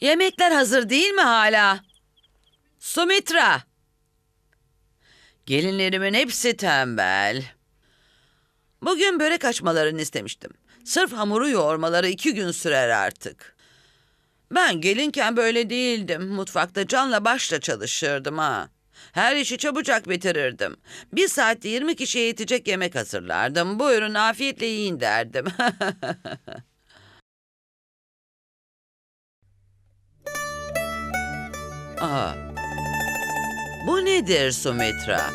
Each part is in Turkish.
Yemekler hazır değil mi hala? Sumitra. Gelinlerimin hepsi tembel. Bugün börek açmalarını istemiştim. Sırf hamuru yoğurmaları iki gün sürer artık. Ben gelinken böyle değildim. Mutfakta canla başla çalışırdım ha. Her işi çabucak bitirirdim. Bir saatte 20 kişiye yetecek yemek hazırlardım. Buyurun afiyetle yiyin derdim. Aa, bu nedir Sumitra?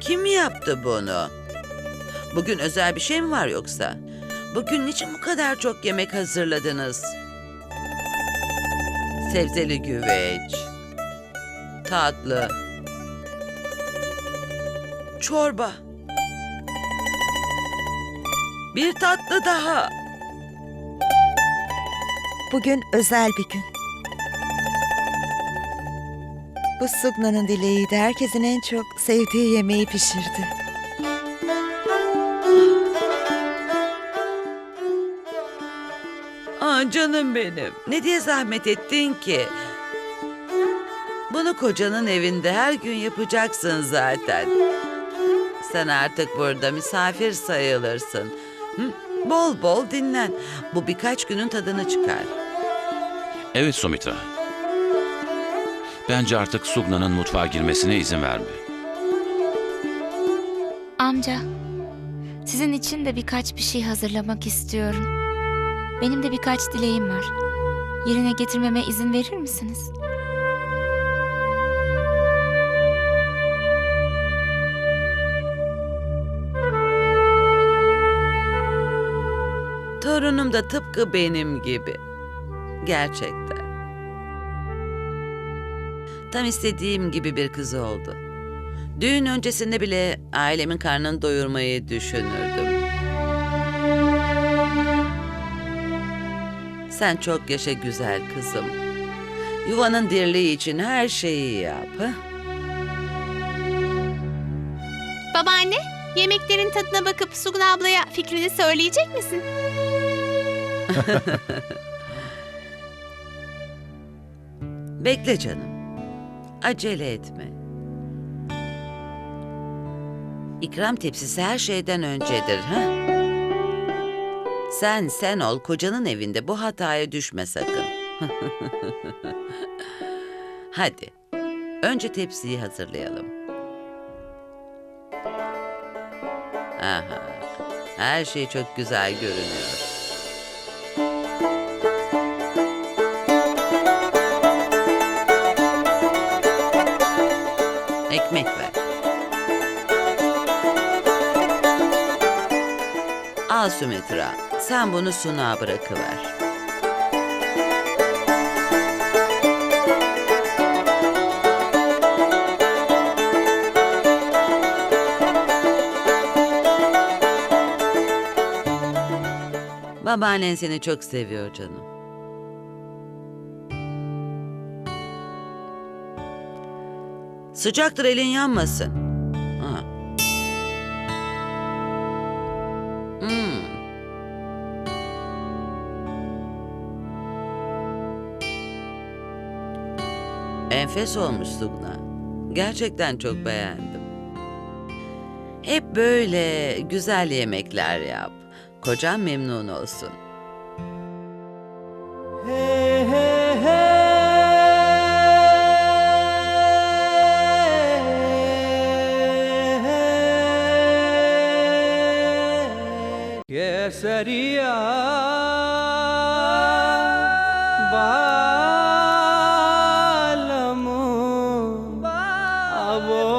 Kim yaptı bunu? Bugün özel bir şey mi var yoksa? Bugün niçin bu kadar çok yemek hazırladınız? Sebzeli güveç, tatlı, çorba, bir tatlı daha. Bugün özel bir gün. Bu Sugna'nın dileğiydi. Herkesin en çok sevdiği yemeği pişirdi. Aa, canım benim. Ne diye zahmet ettin ki? Bunu kocanın evinde her gün yapacaksın zaten. Sen artık burada misafir sayılırsın. Hı? Bol bol dinlen. Bu birkaç günün tadını çıkar. Evet Sumitra. Bence artık Sugna'nın mutfağa girmesine izin verme. Amca, sizin için de birkaç bir şey hazırlamak istiyorum. Benim de birkaç dileğim var. Yerine getirmeme izin verir misiniz? Torunum da tıpkı benim gibi. Gerçekten. Tam istediğim gibi bir kız oldu. Düğün öncesinde bile ailemin karnını doyurmayı düşünürdüm. Sen çok yaşa güzel kızım. Yuvanın dirliği için her şeyi yap. Ha? Babaanne, yemeklerin tadına bakıp Sugna ablaya fikrini söyleyecek misin? Bekle canım. Acele etme. İkram tepsisi her şeyden öncedir, ha? Sen sen ol, kocanın evinde bu hataya düşme sakın. Hadi, önce tepsiyi hazırlayalım. Aha, her şey çok güzel görünüyor. Al Sümitra, sen bunu sunağa bırakıver. Babaannen seni çok seviyor canım. Sıcaktır elin yanmasın. Enfes olmuş Sugna. Gerçekten çok beğendim. Hep böyle güzel yemekler yap. Kocam memnun olsun. Hey hey hey. Keseria